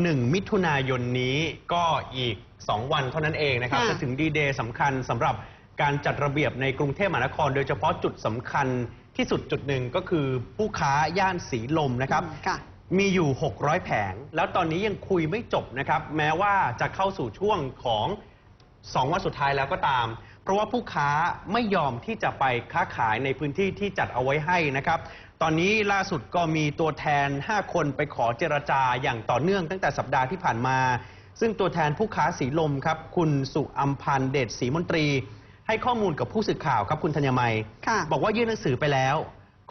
1 มิถุนายนนี้ก็อีก 2 วันเท่านั้นเองนะครับ ค่ะ จะถึงดีเดย์สำคัญสำหรับการจัดระเบียบในกรุงเทพมหานคร โดยเฉพาะจุดสำคัญที่สุดจุดหนึ่งก็คือผู้ค้าย่านสีลมนะครับ ค่ะ มีอยู่ 600 แผง แล้วตอนนี้ยังคุยไม่จบนะครับ แม้ว่าจะเข้าสู่ช่วงของ 2 วันสุดท้ายแล้วก็ตาม เพราะว่าผู้ค้าไม่ยอมที่จะไปค้าขายในพื้นที่ที่จัดเอาไว้ให้นะครับ ตอนนี้ล่าสุดก็มีตัวแทน 5 คนไปขอเจรจาอย่างต่อเนื่องตั้งแต่สัปดาห์ที่ผ่านมา ซึ่งตัวแทนผู้ค้าสีลมครับ คุณสุอัมพันธ์เดชศรีมนตรี ให้ข้อมูลกับผู้สื่อข่าวครับคุณธัญมัยค่ะบอกว่ายื่นหนังสือไปแล้ว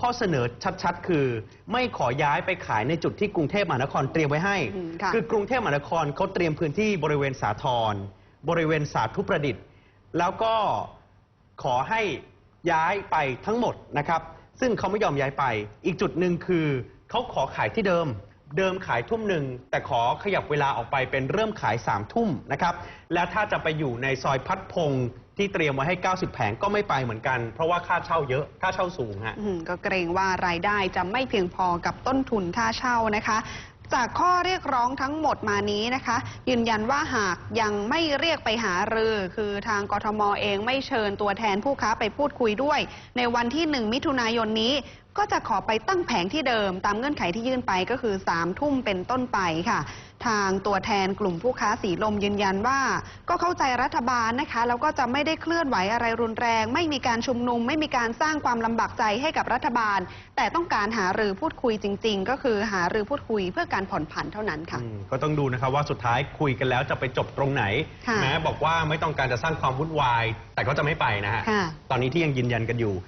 ข้อเสนอชัดๆ คือ ไม่ขอย้ายไปขายในจุดที่กรุงเทพมหานครเตรียมไว้ให้อืมค่ะอกรุงเทพมหานครเขาเตรียมพื้นที่บริเวณสาทรบริเวณสาธุประดิษฐ์ แล้วก็ขอให้ย้ายไปทั้งหมดนะครับ ซึ่งเขาไม่ยอมย้ายไป อีกจุดหนึ่งคือเขาขอขายที่เดิม เดิมขายทุ่มหนึ่งแต่ขอขยับเวลาออกไปเป็นเริ่มขาย3ามทุ่มนะครับ แล้วถ้าจะไปอยู่ในซอยพัดพงศ์ที่เตรียมไว้ให้ 90 แผงก็ไม่ไปเหมือนกัน เพราะว่าค่าเช่าเยอะค่าเช่าสูงฮะ อืมก็เกรงว่ารายได้จะไม่เพียงพอกับต้นทุนค่าเช่านะคะ จากข้อเรียกร้องทั้งหมดมานี้นะคะ ยืนยันว่าหากยังไม่เรียกไปหารือ คือทางกทมเองไม่เชิญตัวแทนผู้ค้าไปพูดคุยด้วย ในวันที่ 1 มิถุนายนนี้ก็จะขอไปตั้งแผงที่เดิม ตามเงื่อนไขที่ยื่นไปก็คือ3ามทุ่มเป็นต้นไปค่ะ ทางตัวแทนกลุ่มผู้ค้าสีลมยืนยันว่า ก็เข้าใจรัฐบาลนะคะแล้วก็จะไม่ได้เคลื่อนไหวอะไรรุนแรง ไม่มีการชุมนุม ไม่มีการสร้างความลำบากใจให้กับรัฐบาล แต่ต้องการหารือพูดคุยจริง ๆ ก็คือหารือพูดคุยเพื่อการผ่อนผันเท่านั้นค่ะ อืมก็ต้องดูนะครับว่าสุดท้ายคุยกันแล้วจะไปจบตรงไหนค่ะแม้บอกว่าไม่ต้องการจะสร้างความวุ่นวาย แต่ก็จะไม่ไปนะฮะค่ะ ตอนนี้ที่ยังยืนยันกันอยู่